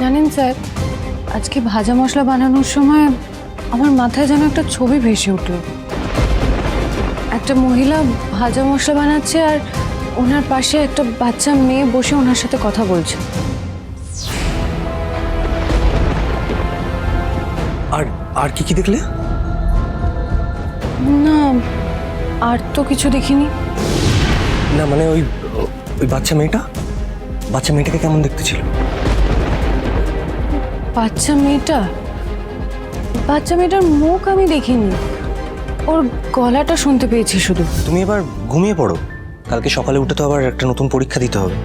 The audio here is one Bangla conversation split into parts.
জানেন স্যার আজকে ভাজা মশলা বানানোর সময় আমার মাথায় যেন একটা ছবি ভেসে উঠল। একটা মহিলা ভাজা মশলা বানাচ্ছে আর ওনার পাশে একটা বাচ্চা মেয়ে বসে ওনার সাথে কথা বলছে। আর আর কি কি দেখলে? না আর তো কিছু দেখিনি। না মানে ওই ওই বাচ্চা মেয়েটা? বাচ্চা মেয়েটাকে কেমন দেখতে ছিল? বাচ্চা মেয়েটা? বাচ্চা মেয়েটার মুখ আমি দেখিনি। ওর গলাটা শুনতে পেয়েছি শুধু। তুমি এবার ঘুমিয়ে পড়ো। কালকে সকালে উঠে তো আবার একটা নতুন পরীক্ষা দিতে হবে।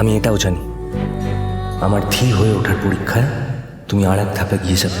আমি এটাও জানি। আমার ধী হয়ে ওঠার পরীক্ষায় তুমি আর এক ধাপে গিয়ে যাবে।